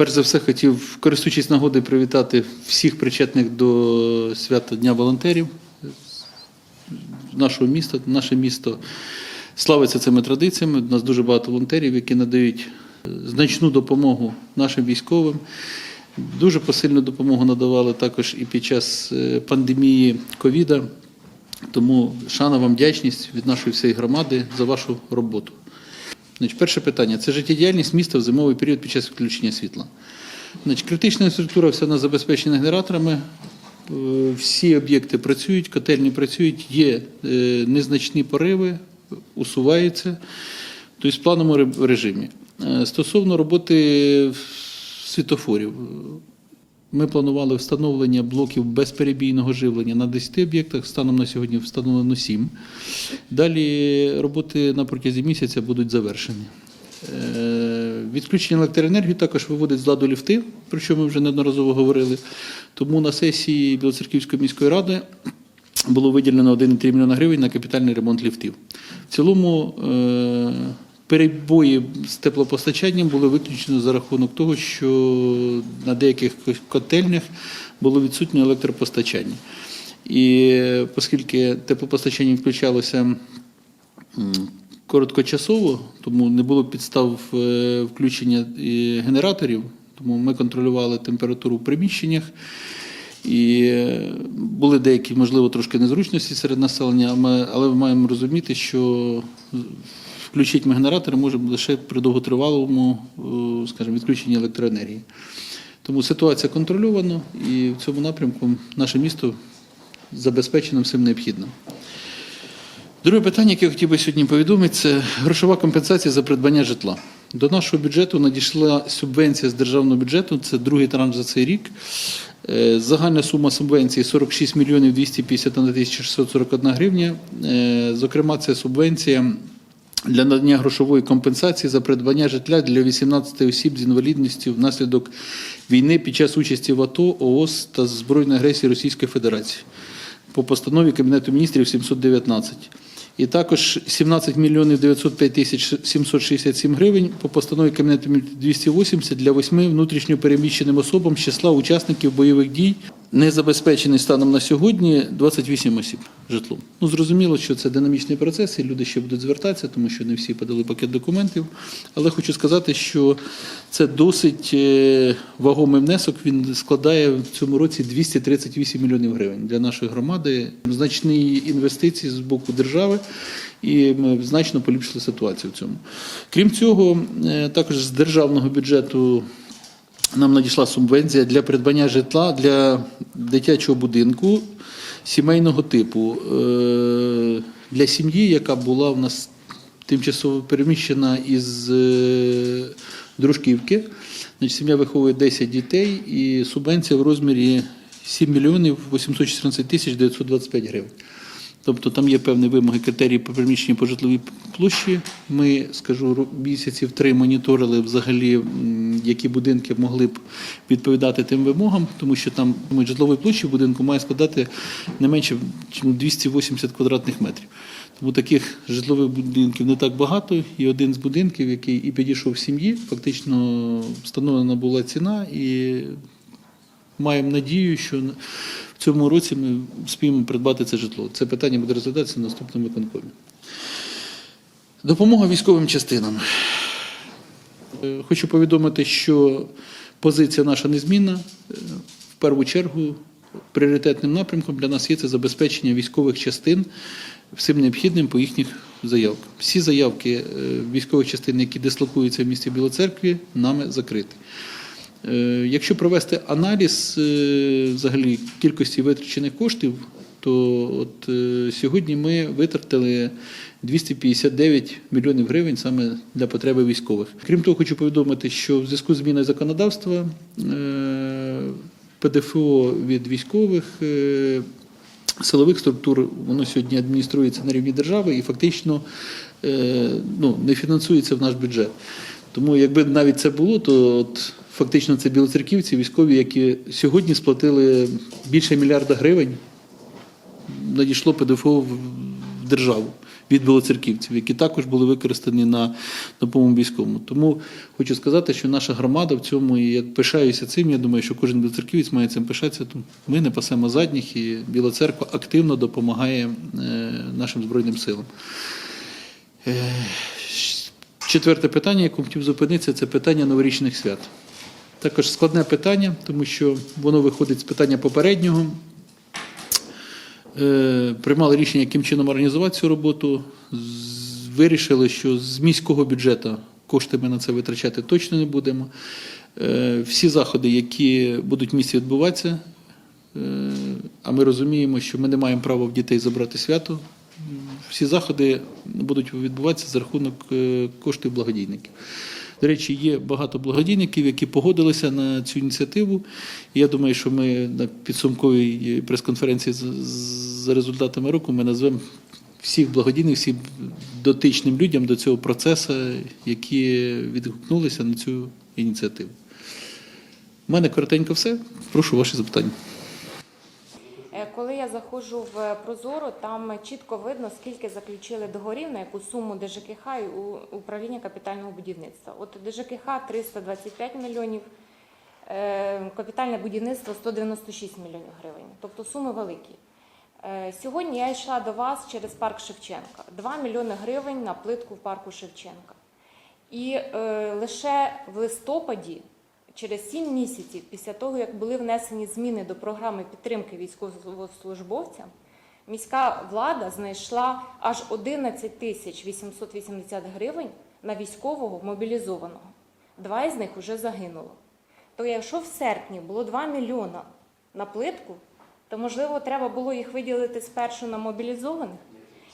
Перш за все, хотів, користуючись нагодою, привітати всіх причетних до свята Дня волонтерів нашого міста. Наше місто славиться цими традиціями. У нас дуже багато волонтерів, які надають значну допомогу нашим військовим. Дуже посильну допомогу надавали також і під час е, пандемії ковіда. Тому шана вам вдячність від нашої всієї громади за вашу роботу. Значить, перше питання це життєдіяльність міста в зимовий період під час відключення світла. Значить, критична інфраструктура все на забезпечена генераторами. Е, Всі об'єкти працюють, котельні працюють, є е, незначні пориви, усуваються, тобто в плановому режимі. Е, Стосовно роботи світофорів, ми планували встановлення блоків безперебійного живлення на 10 об'єктах. Станом на сьогодні встановлено 7. Далі роботи на протязі місяця будуть завершені. Е, Відключення електроенергії також виводить з ладу ліфти, про що ми вже неодноразово говорили. Тому на сесії Білоцерківської міської ради було виділено 1,3 мільйона гривень на капітальний ремонт ліфтів. В цілому е, перебої з теплопостачанням були виключені за рахунок того, що на деяких котельнях було відсутнє електропостачання. І оскільки теплопостачання включалося короткочасово, тому не було підстав е, включення е, генераторів, тому ми контролювали температуру в приміщеннях. І е, були деякі, можливо, трошки незручності серед населення, але ми маємо розуміти, що включити ми генератори можемо лише при довготривалому, е, скажімо, відключенні електроенергії. Тому ситуація контрольована, і в цьому напрямку наше місто забезпечено всім необхідним. Друге питання, яке я хотів би сьогодні повідомити, це грошова компенсація за придбання житла. До нашого бюджету надійшла субвенція з державного бюджету, це другий транш за цей рік. Е, Загальна сума субвенції 46 мільйонів 251 тисяча 641 гривня. Е, Зокрема, це субвенція для надання грошової компенсації за придбання житла для 18 осіб з інвалідністю внаслідок війни під час участі в АТО, ООС та збройної агресії Російської Федерації по постанові Кабінету міністрів 719. І також 17 мільйонів 905 тисяч 767 гривень по постанові Кабінету Міністрів 280 для восьми внутрішньо переміщеним особам з числа учасників бойових дій, не забезпечений станом на сьогодні 28 осіб житлом. Ну зрозуміло, що це динамічний процес, і люди ще будуть звертатися, тому що не всі подали пакет документів. Але хочу сказати, що це досить е, вагомий внесок. Він складає в цьому році 238 мільйонів гривень для нашої громади. Значні інвестиції з боку держави, і ми значно поліпшили ситуацію в цьому. Крім цього, е, також з державного бюджету. Нам надійшла субвенція для придбання житла для дитячого будинку сімейного типу е, для сім'ї, яка була в нас тимчасово переміщена із е, Дружківки. Значить, сім'я виховує 10 дітей і субвенція в розмірі 7 мільйонів 814 тисяч 925 гривень. Тобто там є певні вимоги, критерії по приміщенню по житловій площі. Ми, скажу, місяців три моніторили взагалі, які будинки могли б відповідати тим вимогам, тому що там житлової площі в будинку має складати не менше 280 квадратних метрів. Тому таких житлових будинків не так багато. І один з будинків, який і підійшов сім'ї, фактично встановлена була ціна і маємо надію, що цьому році ми спіємо придбати це житло. Це питання буде розглядатися на наступному виконкомі. Допомога військовим частинам. Е, Хочу повідомити, що позиція наша незмінна. Е, В першу чергу пріоритетним напрямком для нас є це забезпечення військових частин всім необхідним по їхніх заявках. Всі заявки е, військових частин, які дислокуються в місті Білоцеркві, нами закриті. Е, Якщо провести аналіз е, взагалі кількості витрачених коштів, то от е, сьогодні ми витратили 259 мільйонів гривень саме для потреби військових. Крім того, хочу повідомити, що в зв'язку з зміною законодавства ПДФО від військових силових структур воно сьогодні адмініструється на рівні держави і фактично ну, не фінансується в наш бюджет. Тому якби навіть це було, то от фактично це білоцерківці, військові, які сьогодні сплатили більше мільярда гривень, надійшло ПДФО в державу. від білоцерківців, які також були використані на допомогу військовому. Тому хочу сказати, що наша громада в цьому і як пишаюся цим. Я думаю, що кожен білоцерківець має цим пишатися. Ми не пасемо задніх, і Біла церква активно допомагає е, нашим збройним силам. Четверте питання, яке хотів зупинитися, це питання новорічних свят. Також складне питання, тому що воно виходить з питання попереднього. Е, Приймали рішення, яким чином організувати цю роботу. Вирішили, що з міського бюджету кошти ми на це витрачати точно не будемо. Е, Всі заходи, які будуть в місті відбуватися, е, а ми розуміємо, що ми не маємо права в дітей забрати свято. Всі заходи будуть відбуватися за рахунок е, коштів благодійників. До речі, є багато благодійників, які погодилися на цю ініціативу. Я думаю, що ми на підсумковій прес-конференції за результатами року ми назвемо всіх благодійних, всім дотичним людям до цього процесу, які відгукнулися на цю ініціативу. У мене коротенько все. Прошу ваші запитання. Е, Коли я заходжу в Прозоро, там чітко видно, скільки заключили договорів, на яку суму ДЖКХ і управління капітального будівництва. От ДЖКХ 325 мільйонів, е, капітальне будівництво 196 мільйонів гривень. Тобто суми великі. Е, Сьогодні я йшла до вас через парк Шевченка. 2 мільйони гривень на плитку в парку Шевченка. І лише в листопаді, через 7 місяців після того, як були внесені зміни до програми підтримки військовослужбовцям, міська влада знайшла аж 11 тисяч 880 гривень на військового мобілізованого. Два із них вже загинуло. То якщо в серпні було 2 мільйона на плитку, то можливо треба було їх виділити спершу на мобілізованих.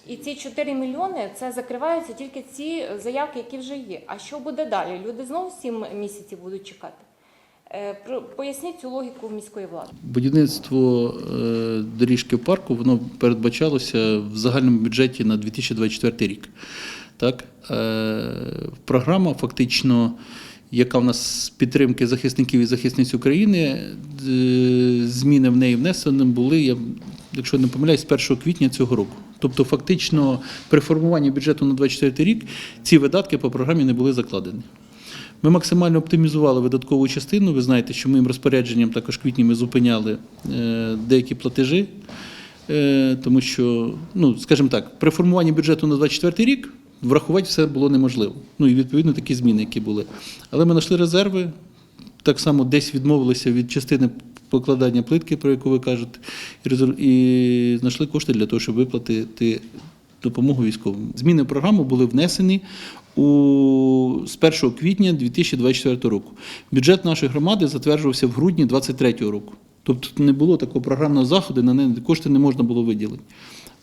І ці 4 мільйони це закриваються тільки ці заявки, які вже є. А що буде далі? Люди знову 7 місяців будуть чекати. Е, Поясніть цю логіку міської влади. Будівництво е, доріжки в парку воно передбачалося в загальному бюджеті на 2024 рік. Так? Е, Програма фактично, яка в нас з підтримки захисників і захисниць України, зміни в неї внесені були, я, якщо не помиляюсь, з 1 квітня цього року. Тобто, фактично, при формуванні бюджету на 2024 рік ці видатки по програмі не були закладені. Ми максимально оптимізували видаткову частину. Ви знаєте, що моїм розпорядженням також в квітні ми зупиняли е, деякі платежі, е, тому що, ну, скажімо так, при формуванні бюджету на 2024 рік врахувати все було неможливо. Ну і відповідно такі зміни, які були. Але ми знайшли резерви, так само десь відмовилися від частини покладання плитки, про яку ви кажете, і знайшли кошти для того, щоб виплатити допомогу військовим. Зміни в програму були внесені у, з 1 квітня 2024 року. Бюджет нашої громади затверджувався в грудні 2023 року. Тобто не було такого програмного заходу, на неї кошти не можна було виділити.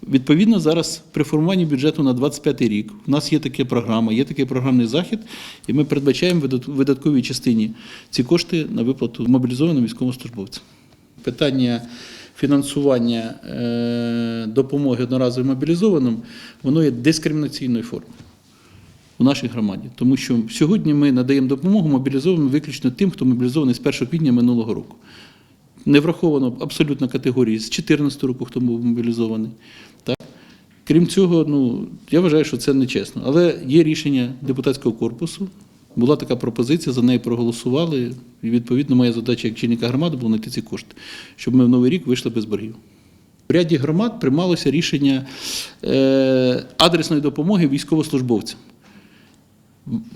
Відповідно, зараз при формуванні бюджету на 25 рік у нас є така програма, є такий програмний захід, і ми передбачаємо видатковій частині ці кошти на виплату мобілізованим військовослужбовцям. Питання фінансування е, допомоги одноразовим мобілізованим, воно є дискримінаційною формою нашій громаді. Тому що сьогодні ми надаємо допомогу мобілізованим виключно тим, хто мобілізований з 1 квітня минулого року. Не враховано абсолютно категорії з 14 року, хто був мобілізований. Так? Крім цього, ну, я вважаю, що це нечесно. Але є рішення депутатського корпусу. Була така пропозиція, за неї проголосували. І відповідно, моя задача як чинника громади була знайти ці кошти, щоб ми в новий рік вийшли без боргів. В ряді громад приймалося рішення е, адресної допомоги військовослужбовцям.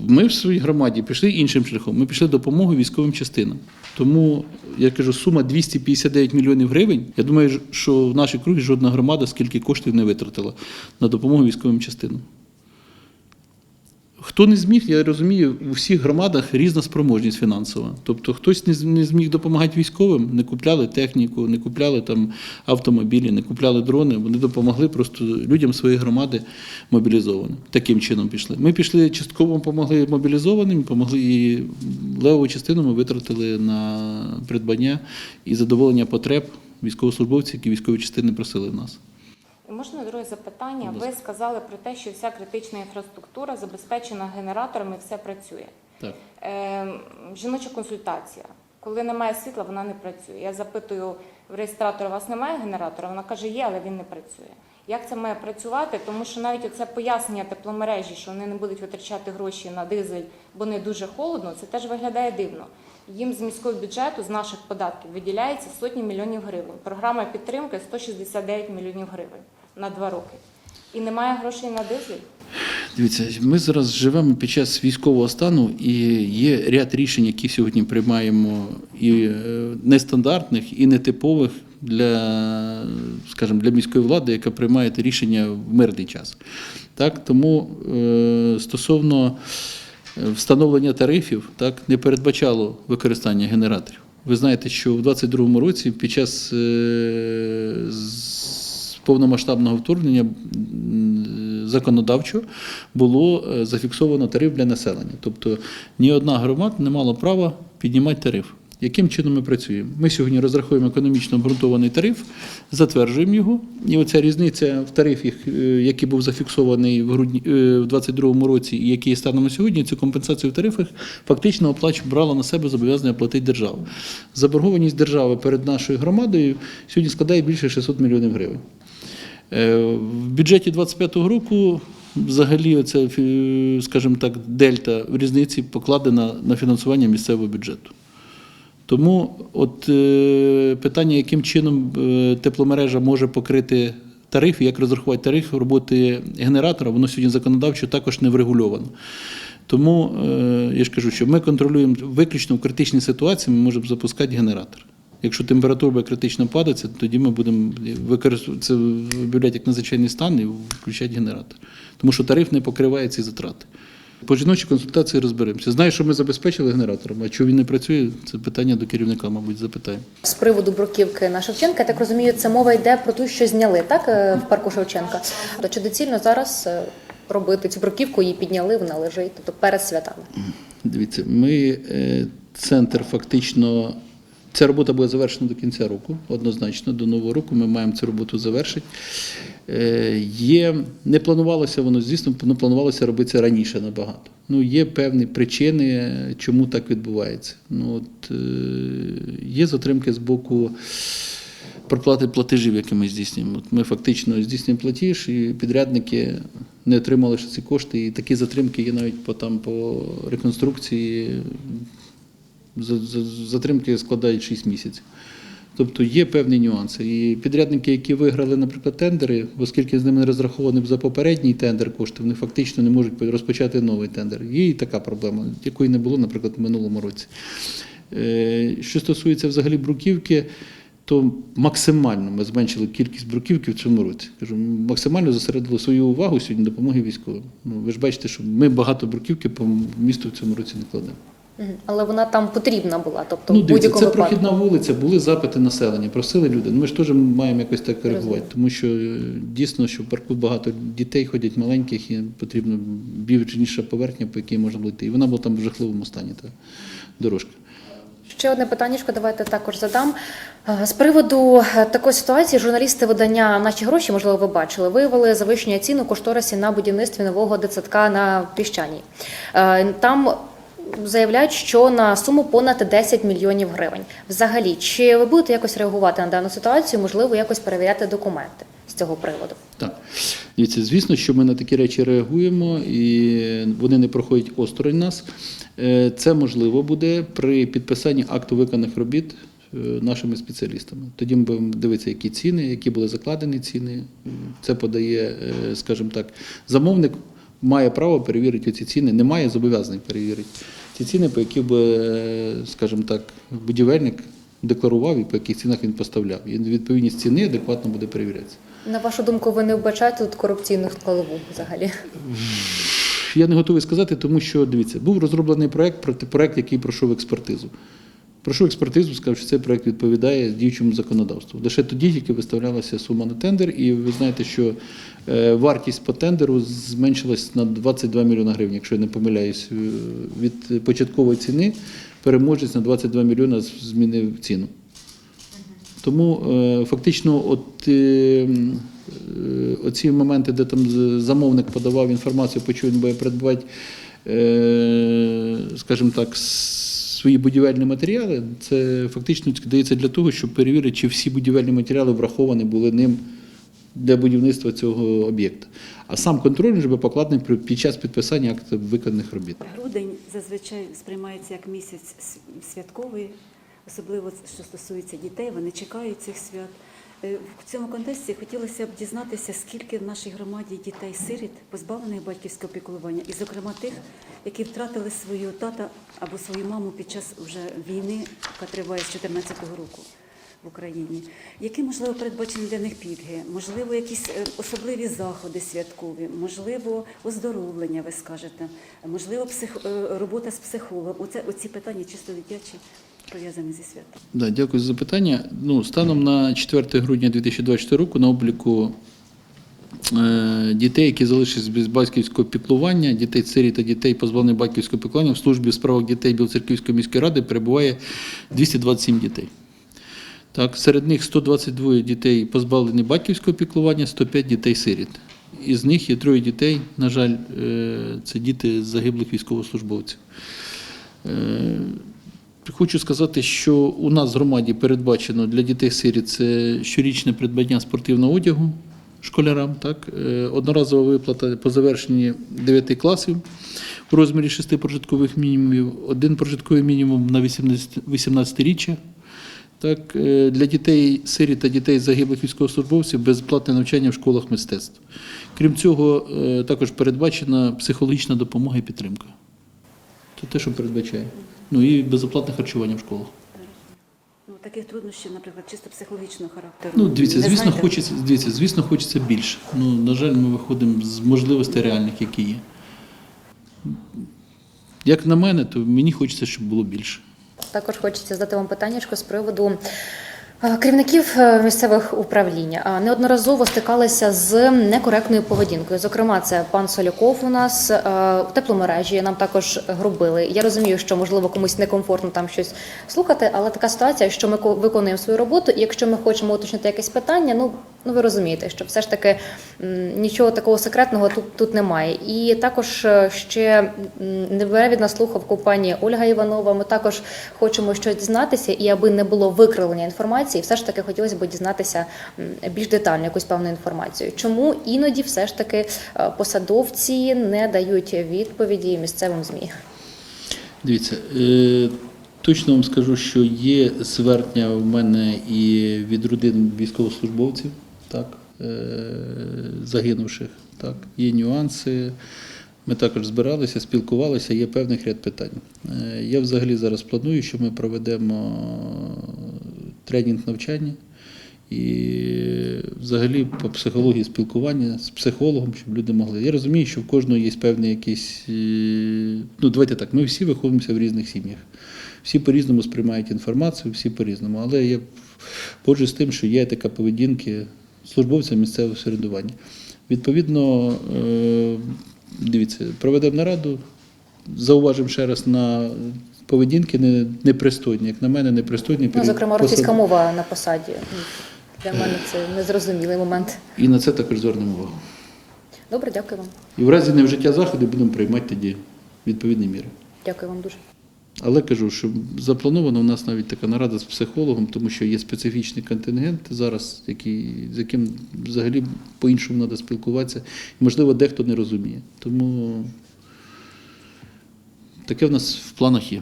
Ми в своїй громаді пішли іншим шляхом. Ми пішли допомогу військовим частинам. Тому я кажу, сума 259 мільйонів гривень. Я думаю, що в нашій кругі жодна громада скільки коштів не витратила на допомогу військовим частинам. Хто не зміг, я розумію, у всіх громадах різна спроможність фінансова. Тобто хтось не зміг допомагати військовим, не купляли техніку, не купляли там автомобілі, не купляли дрони. Вони допомогли просто людям своєї громади мобілізованим. Таким чином пішли. Ми пішли частково допомогли мобілізованим, помогли і левову частину ми витратили на придбання і задоволення потреб військовослужбовців, які військові частини просили в нас. Можна друге запитання? Ви сказали про те, що вся критична інфраструктура забезпечена генераторами, все працює. Так. Е, жіноча консультація. Коли немає світла, вона не працює. Я запитую в реєстратора, у вас немає генератора? Вона каже, є, але він не працює. Як це має працювати? Тому що навіть оце пояснення тепломережі, що вони не будуть витрачати гроші на дизель, бо не дуже холодно, це теж виглядає дивно. Їм з міського бюджету, з наших податків, виділяється сотні мільйонів гривень. Програма підтримки 169 мільйонів гривень на два роки. І немає грошей на дизель. Дивіться, ми зараз живемо під час військового стану, і є ряд рішень, які сьогодні приймаємо і е, нестандартних, і нетипових для, скажімо, для міської влади, яка приймає рішення в мирний час. Так, тому е, стосовно е, встановлення тарифів, так не передбачало використання генераторів. Ви знаєте, що в 2022 році під час повномасштабного вторгнення законодавчо було е, зафіксовано тариф для населення. Тобто ні одна громада не мала права піднімати тариф. Яким чином ми працюємо? Ми сьогодні розраховуємо економічно обґрунтований тариф, затверджуємо його, і оця різниця в тарифі, е, який був зафіксований в грудні е, в 2022 році, і який станом на сьогодні, цю компенсацію в тарифах фактично оплачу брала на себе зобов'язання платити держава. Заборгованість держави перед нашою громадою сьогодні складає більше 600 мільйонів гривень. Е, В бюджеті 25-го року взагалі оця, скажімо так, дельта в різниці покладена на фінансування місцевого бюджету. Тому от е, питання, яким чином е, тепломережа може покрити тариф, як розрахувати тариф роботи генератора, воно сьогодні законодавчо також не врегульовано. Тому я ж кажу, що ми контролюємо виключно в критичній ситуації, ми можемо запускати генератор. Якщо температура буде критично падати, тоді ми будемо використовувати це виявляти як надзвичайний стан і включати генератор. Тому що тариф не покриває ці затрати. По жіночій консультації розберемося. Знаю, що ми забезпечили генератором, а чому він не працює, це питання до керівника, мабуть, запитаємо. З приводу бруківки на Шевченка, я так розумію, це мова йде про ту, що зняли, так, е, в парку Шевченка. То чи доцільно зараз е, робити цю бруківку, її підняли, вона лежить, тобто перед святами? Дивіться, ми е, центр фактично. Ця робота буде завершена до кінця року, однозначно. До нового року ми маємо цю роботу завершити. Е, Є, не планувалося воно, звісно, не планувалося робитися раніше набагато. Ну, є певні причини, чому так відбувається. Ну, от, е, є затримки з боку проплати платежів, які ми здійснюємо. От Ми фактично здійснюємо платіж, і підрядники не отримали ці кошти. І такі затримки є навіть по, там, по реконструкції. За- за- Затримки складають 6 місяців. Тобто є певні нюанси. І підрядники, які виграли, наприклад, тендери, оскільки з ними не розраховані за попередній тендер кошти, вони фактично не можуть розпочати новий тендер. Є і така проблема, якої не було, наприклад, в минулому році. Е, Що стосується взагалі бруківки, то максимально ми зменшили кількість бруківки в цьому році. Кажу, максимально зосередили свою увагу сьогодні допомоги військовим. Ну, ви ж бачите, що ми багато бруківки по місту в цьому році не кладемо. Але вона там потрібна була, тобто Ну, в будь-якому це випадку. прохідна вулиця, були запити населення, просили люди. Ну, Ми ж теж маємо якось так коригувати, тому що е, дійсно, що в парку багато дітей ходять маленьких, і потрібно більш поверхня, по якій можна бути. І вона була там в жахливому стані, та дорожка. Ще одне питання, давайте також задам. Е, З приводу е, такої ситуації журналісти видання Наші гроші, можливо, ви бачили, виявили завищення цін у кошторисі на будівництві нового дитсадка на Піщаній. Е, Там заявляють, що на суму понад 10 мільйонів гривень. Взагалі, чи ви будете якось реагувати на дану ситуацію? Можливо, якось перевіряти документи з цього приводу? Так, дивіться, звісно, що ми на такі речі реагуємо, і вони не проходять осторонь нас. Е, Це можливо буде при підписанні акту виконаних робіт е, нашими спеціалістами. Тоді ми будемо дивитися, які ціни, які були закладені ціни. Це подає, е, скажімо так, замовник. Має право перевірити ці ціни, не має перевірити ці ціни, по яких би, е, скажімо так, будівельник декларував і по яких цінах він поставляв. І відповідність ціни адекватно буде перевірятися. На вашу думку, ви не вбачаєте тут корупційну складову взагалі? Я не готовий сказати, тому що дивіться, був розроблений проект, проект, який пройшов експертизу. Пройшов експертизу, сказав, що цей проект відповідає діючому законодавству. Лише тоді тільки виставлялася сума на тендер, і ви знаєте, що е, вартість по тендеру зменшилась на 22 мільйони гривень, якщо я не помиляюсь, е, від початкової ціни переможець на 22 мільйони змінив ціну. Тому е, фактично, от оці моменти, де там замовник подавав інформацію, по чому він буде придбати, скажімо так, свої будівельні матеріали, це фактично дається для того, щоб перевірити, чи всі будівельні матеріали враховані були ним для будівництва цього об'єкта. А сам контроль вже буде покладений під час підписання актів виконаних робіт. Грудень зазвичай сприймається як місяць святковий, особливо що стосується дітей, вони чекають цих свят. Е, В цьому контексті хотілося б дізнатися, скільки в нашій громаді дітей-сиріт, позбавлених батьківського піклування, і, зокрема, тих, які втратили свою тата або свою маму під час вже війни, яка триває з 2014 року в Україні. Які, можливо, передбачені для них пільги, можливо, якісь е, особливі заходи святкові, можливо, оздоровлення, ви скажете, можливо, псих... е, робота з психологом. Оце оці питання чисто дитячі, пов'язані зі святом. Да, дякую за запитання. Ну, станом на 4 грудня 2024 року на обліку е, дітей, які залишились без батьківського піклування, дітей сирі та дітей, позбавлених батьківського піклування, в службі справах дітей Білоцерківської міської ради перебуває 227 дітей. Так, серед них 122 дітей позбавлені батьківського піклування, 105 дітей сиріт. Із них є троє дітей, на жаль, е, це діти загиблих військовослужбовців. Хочу сказати, що у нас в громаді передбачено для дітей сиріт це щорічне придбання спортивного одягу школярам. Так? Е, Одноразова виплата по завершенні 9 класів у розмірі 6 прожиткових мінімумів, один прожитковий мінімум на 18 18-річчя. Так, е, для дітей сиріт та дітей загиблих військовослужбовців безплатне навчання в школах мистецтв. Крім цього, е, також передбачена психологічна допомога і підтримка. Це те, що передбачає. Ну і безоплатне харчування в школах. Ну, таких труднощів, наприклад, чисто психологічного характеру. Ну, дивіться, звісно, знаєте? хочеться, дивіться, звісно, хочеться більше. Ну, на жаль, ми виходимо з можливостей реальних, які є. Як на мене, то мені хочеться, щоб було більше. Також хочеться задати вам питання з приводу керівників е, місцевих управлінь. Неодноразово стикалися з некоректною поведінкою. Зокрема, це пан Соляков у нас е, в тепломережі нам також грубили. Я розумію, що можливо комусь некомфортно там щось слухати, але така ситуація, що ми ко- виконуємо свою роботу, і якщо ми хочемо уточнити якесь питання, ну ну ви розумієте, що все ж таки нічого такого секретного тут, тут немає. І також е, ще не бере від нас слухавку пані Ольга Іванова. Ми також хочемо щось дізнатися, і аби не було викривлення інформації, все ж таки хотілося б дізнатися більш детально якусь певну інформацію. Чому іноді все ж таки е, посадовці не дають відповіді місцевим змі? Дивіться, е, точно вам скажу, що є звернення в мене і від родин військовослужбовців, так, е, загинувших. Так, є нюанси. Ми також збиралися, спілкувалися, є певний ряд питань. Я взагалі зараз планую, що ми проведемо тренінг навчання і взагалі по психології спілкування з психологом, щоб люди могли. Я розумію, що в кожного є певний якийсь. е, Ну, давайте так, ми всі виховуємося в різних сім'ях. Всі по-різному сприймають інформацію, всі по-різному. Але я погоджуюсь з тим, що є така поведінки службовця місцевого середування. Відповідно, е, дивіться, проведемо нараду, зауважимо ще раз на поведінки не- непристойні, як на мене, непристойні. Ну, зокрема, російська мова на посаді. Для мене це незрозумілий момент. І на це також звернемо увагу. Добре, дякую вам. І в разі невжиття заходів будемо приймати тоді відповідні міри. Дякую вам дуже. Але кажу, що запланована у нас навіть така нарада з психологом, тому що є специфічний контингент зараз, який, з яким взагалі по-іншому треба спілкуватися. І, можливо, дехто не розуміє. Тому таке в нас в планах є.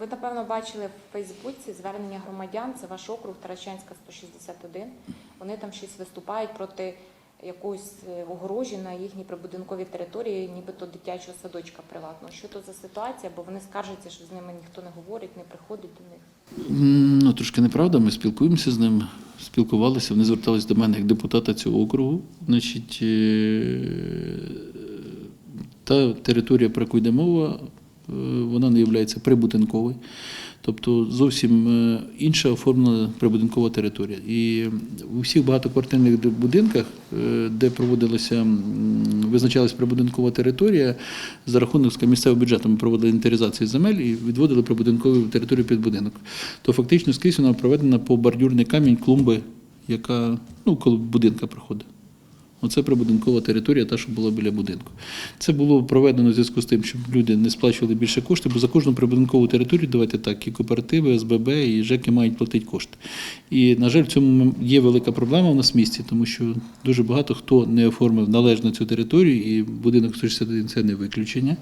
Ви напевно бачили в Фейсбуці звернення громадян. Це ваш округ Таращанська 161. Вони там щось виступають проти якоїсь е, огорожі на їхній прибудинковій території, нібито дитячого садочка приватного. Що то за ситуація? Бо вони скаржаться, що з ними ніхто не говорить, не приходить до них. Ну, трошки неправда, ми спілкуємося з ним, спілкувалися, вони зверталися до мене як депутата цього округу. Значить, е, та територія, про яку йде мова, е, вона не є прибудинковою. Тобто зовсім е, інша оформлена прибудинкова територія. І у всіх багатоквартирних будинках, е, де проводилася, м, визначалась прибудинкова територія, за рахунок місцевого бюджету ми проводили інвентаризацію земель і відводили прибудинкову територію під будинок. То фактично скрізь вона проведена по бордюрний камінь клумби, яка ну, коло будинка проходить. Оце прибудинкова територія, та, що була біля будинку. Це було проведено в зв'язку з тим, щоб люди не сплачували більше коштів, бо за кожну прибудинкову територію, давайте так, і кооперативи, СББ, і ЖЕКи мають платити кошти. І, на жаль, в цьому є велика проблема в нас в місті, тому що дуже багато хто не оформив належно цю територію, і будинок 161 це не виключення,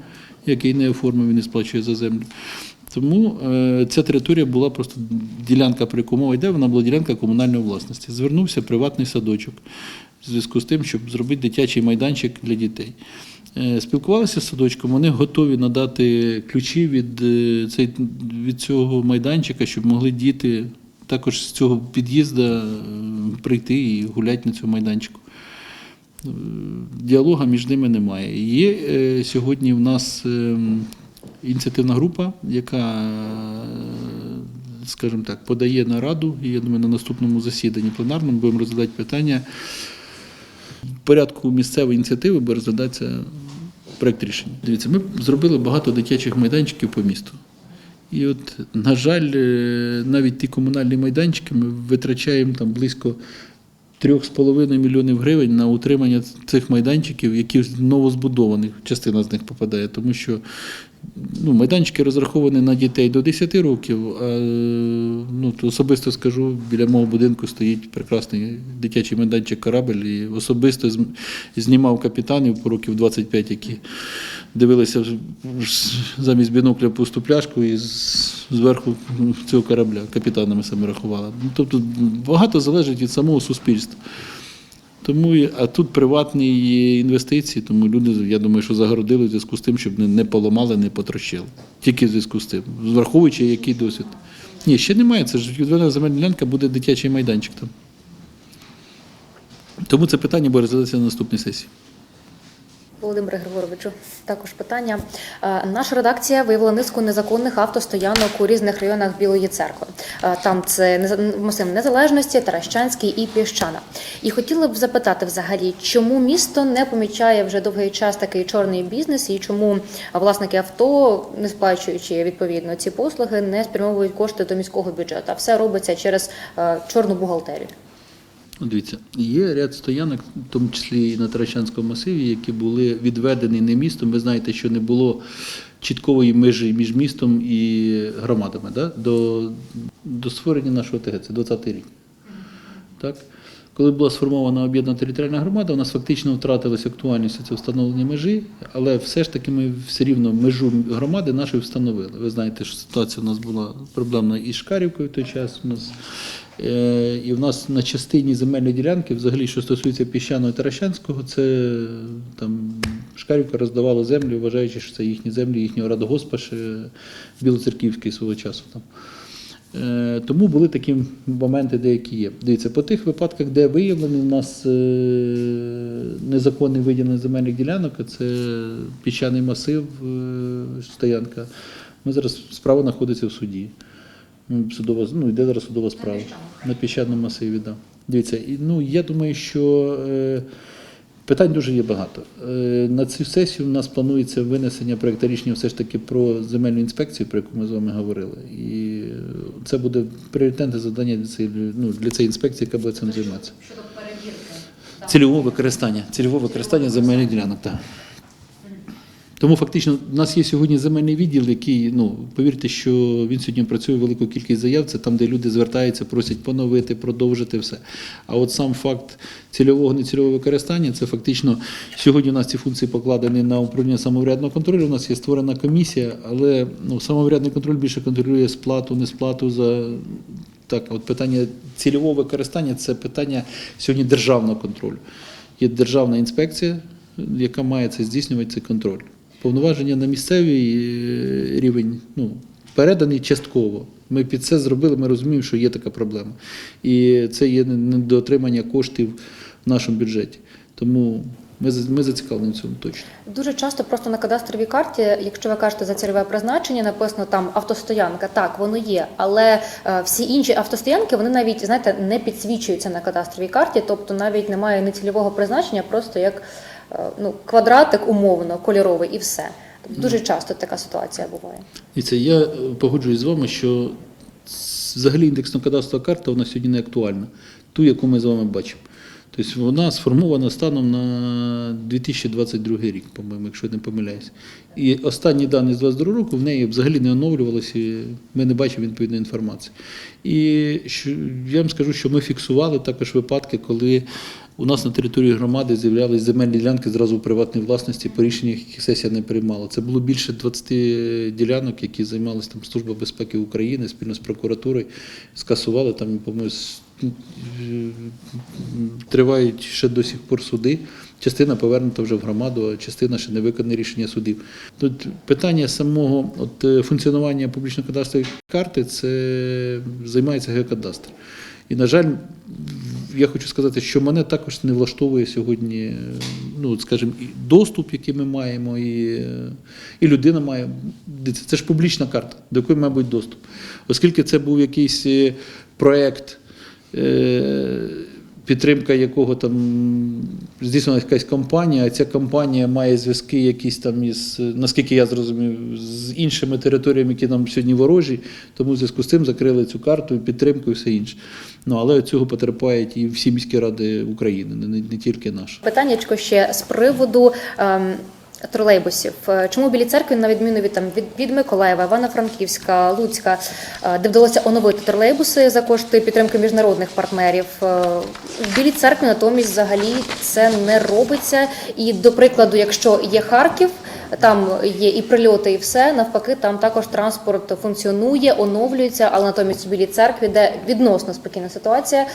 який не оформив і не сплачує за землю. Тому е, ця територія була просто ділянка, про яку мова йде, вона була ділянка комунальної власності. Звернувся приватний садочок в зв'язку з тим, щоб зробити дитячий майданчик для дітей. Е, Спілкувалися з садочком, вони готові надати ключі від, е, від цього майданчика, щоб могли діти також з цього під'їзду е, прийти і гуляти на цьому майданчику. Діалога між ними немає. Є сьогодні в нас ініціативна група, яка, скажімо так, подає на раду, і я думаю, на наступному засіданні пленарному будемо розглядати питання. Порядку місцевої ініціативи буде розглядатися проєкт рішення. Дивіться, ми зробили багато дитячих майданчиків по місту. І от, на жаль, е, навіть ті комунальні майданчики ми витрачаємо там близько 3,5 мільйонів гривень на утримання цих майданчиків, які новозбудованих, частина з них попадає, тому що ну, майданчики розраховані на дітей до 10 років. А, ну, то особисто скажу, біля мого будинку стоїть прекрасний дитячий майданчик корабль, і особисто знімав капітанів по років 25, які дивилися замість бінокля пусту пляшку і зверху цього корабля капітанами саме рахували. Ну, тобто багато залежить від самого суспільства. Тому, а тут приватні інвестиції, тому люди, я думаю, що загородили в зв'язку з тим, щоб не, поламали, не потрощили. Тільки в зв'язку з тим, враховуючи, який досвід. Ні, ще немає. Це ж відведена земельна ділянка, буде дитячий майданчик там. Тому це питання буде розглядатися на наступній сесії. Володимире Григоровичу, також питання. Е, Наша редакція виявила низку незаконних автостоянок у різних районах Білої церкви. Е, Там це масив Незалежності, Таращанський і Піщана. І хотіли б запитати взагалі, чому місто не помічає вже довгий час такий чорний бізнес, і чому власники авто, не сплачуючи відповідно ці послуги, не спрямовують кошти до міського бюджету. А все робиться через е, чорну бухгалтерію. Ну, Дивіться, є ряд стоянок, в тому числі і на Таращанському масиві, які були відведені не містом. Ви знаєте, що не було чіткової межі між містом і громадами да? до, до створення нашого ТГ, це 20-й рік. Так? Коли була сформована об'єднана територіальна громада, у нас фактично втратилася актуальність це встановлення межі, але все ж таки ми все рівно межу громади нашої встановили. Ви знаєте, що ситуація у нас була проблемна із Шкарівкою в той час. У нас, е, і в нас на частині земельної ділянки, взагалі, що стосується піщаного Таращанського, це там Шкарівка роздавала землю, вважаючи, що це їхні землі, їхнього радогоспа ще Білоцерківський свого часу там. Е, Тому були такі моменти, деякі є. Дивіться, по тих випадках, де виявлений у нас е, незаконний виділення земельних ділянок, це піщаний масив, е, стоянка. Ми зараз справа знаходиться в суді. Судова, ну, йде зараз судова справа. На піщаному масиві, да. Дивіться, ну, я думаю, що питань дуже є багато. Е, на цю сесію в нас планується винесення проєкту рішення все ж таки про земельну інспекцію, про яку ми з вами говорили. І це буде пріоритетне завдання для цієї, ну, для цієї інспекції, яка буде цим займатися. Щодо Цільового використання. Цільового використання земельних ділянок, так. Тому фактично в нас є сьогодні земельний відділ, який, ну, повірте, що він сьогодні працює велику кількість заяв. Це там, де люди звертаються, просять поновити, продовжити все. А от сам факт цільового нецільового використання, це фактично сьогодні у нас ці функції покладені на управління самоврядного контролю. У нас є створена комісія, але ну, самоврядний контроль більше контролює сплату, несплату за. Так, от питання цільового використання це питання сьогодні державного контролю. Є державна інспекція, яка має це здійснювати цей контроль. Повноваження на місцевий е, рівень ну, переданий частково. Ми під це зробили, ми розуміємо, що є така проблема. І це є недоотримання коштів в нашому бюджеті. Тому ми, ми зацікавлені в цьому точно. Дуже часто просто на кадастровій карті, якщо ви кажете за цільове призначення, написано там автостоянка. Так, воно є, але е, всі інші автостоянки вони навіть знаєте не підсвічуються на кадастровій карті, тобто навіть немає нецільового призначення, просто як ну квадратик умовно кольоровий і все. Тобто дуже часто така ситуація буває. Дивіться, я е, погоджуюсь з вами, що взагалі індексно-кадастрова карта вона сьогодні не актуальна, ту, яку ми з вами бачимо. Тобто вона сформована станом на 2022 рік, по-моєму, якщо я не помиляюсь. І останні дані з 2022 року в неї взагалі не оновлювалися, ми не бачимо відповідної інформації. І я вам скажу, що ми фіксували також випадки, коли у нас на території громади з'являлись земельні ділянки зразу у приватній власності, по рішеннях, яких сесія не приймала. Це було більше 20 ділянок, які займалися там Служба безпеки України спільно з прокуратурою, скасували там, по-моєму, тривають ще до сих пор суди. Частина повернута вже в громаду, а частина ще не виконане рішення судів. Тут питання самого от, е, функціонування публічно-кадастрової карти це займається геокадастр. І, на жаль, я хочу сказати, що мене також не влаштовує сьогодні, е, ну, скажімо, і доступ, який ми маємо, і, е, і людина має. Це ж публічна карта, до якої має бути доступ. Оскільки це був якийсь проєкт. е, підтримка якого там здійснена якась компанія, а ця компанія має зв'язки якісь там із, наскільки я зрозумів, з іншими територіями, які нам сьогодні ворожі, тому в зв'язку з цим закрили цю карту, підтримку і все інше. Ну, але цього потерпають і всі міські ради України, не, не тільки наші. Питаннячко ще з приводу ем, тролейбусів. Е, Чому білі церкви, на відміну від там від, від Миколаєва, Івано-Франківська, Луцька, е, де вдалося оновити тролейбуси за кошти підтримки міжнародних партнерів? е, В білій церкві натомість взагалі це не робиться. І до прикладу, якщо є Харків. Там є і прильоти, і все навпаки, там також транспорт функціонує, оновлюється, але натомість у білій церкві, де відносно спокійна ситуація,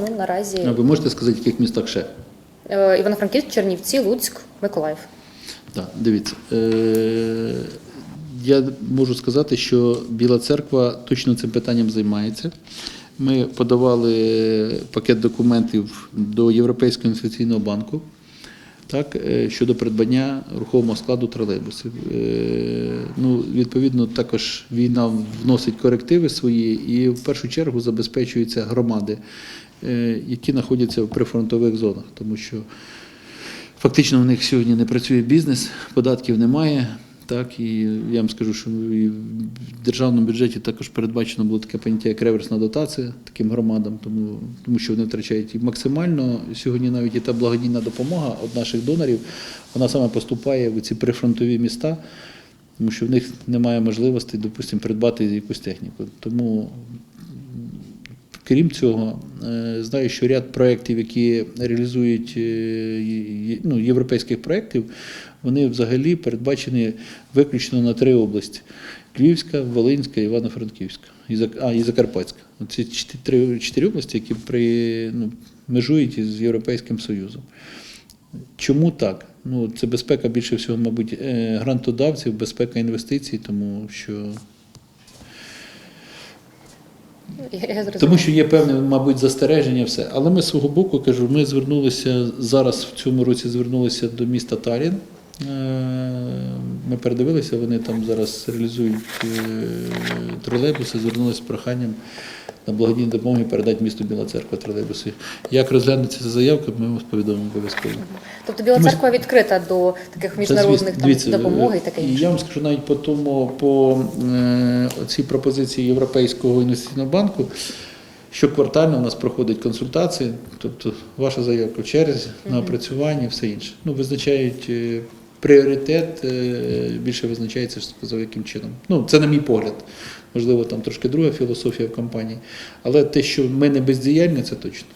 ну наразі А ви можете сказати, в яких містах ще? Е, Івано-Франківськ, Чернівці, Луцьк, Миколаїв. Так, дивіться. Е, я можу сказати, що Біла церква точно цим питанням займається. Ми подавали пакет документів до Європейського інвестиційного банку так, е, щодо придбання рухомого складу тролейбусів. Е, Ну, відповідно, також війна вносить корективи свої і в першу чергу забезпечуються громади, е, які знаходяться в прифронтових зонах, тому що Фактично, в них сьогодні не працює бізнес, податків немає. Так, і я вам скажу, що і в державному бюджеті також передбачено було таке поняття, як реверсна дотація таким громадам, тому, тому що вони втрачають і максимально сьогодні навіть і та благодійна допомога від наших донорів, вона саме поступає в ці прифронтові міста, тому що в них немає можливості, допустимо, придбати якусь техніку. Тому Крім цього, е, знаю, що ряд проєктів, які реалізують е, ну, європейських проєктів, вони взагалі передбачені виключно на три області: Львівська, Волинська, Івано-Франківська а, і Закарпатська. Ці чотири, чотири області, які при, ну, межують із Європейським Союзом. Чому так? Ну, це безпека більше всього, мабуть, е, грантодавців, безпека інвестицій, тому що Я. Тому що є певне, мабуть, застереження, все. Але ми з свого боку кажу, ми звернулися зараз в цьому році звернулися до міста Талін. Е, Ми передивилися, вони там зараз реалізують е, тролейбуси, звернулися з проханням на благодійні допомоги передати місту Біла Церква тролейбуси. Як розглянеться ця заявка, ми вас повідомимо обов'язково. Тобто Біла церква відкрита до таких міжнародних там, дивіться, допомоги і таке інше. я вам скажу навіть по тому, по е, цій пропозиції Європейського інвестиційного банку. Щоквартально у нас проходять консультації, тобто ваша заявка в черзі на опрацювання, все інше. Ну, визначають е, пріоритет, е, більше визначається, що сказав, яким чином. Ну, це на мій погляд. Можливо, там трошки друга філософія в компанії. Але те, що ми не бездіяльні, це точно.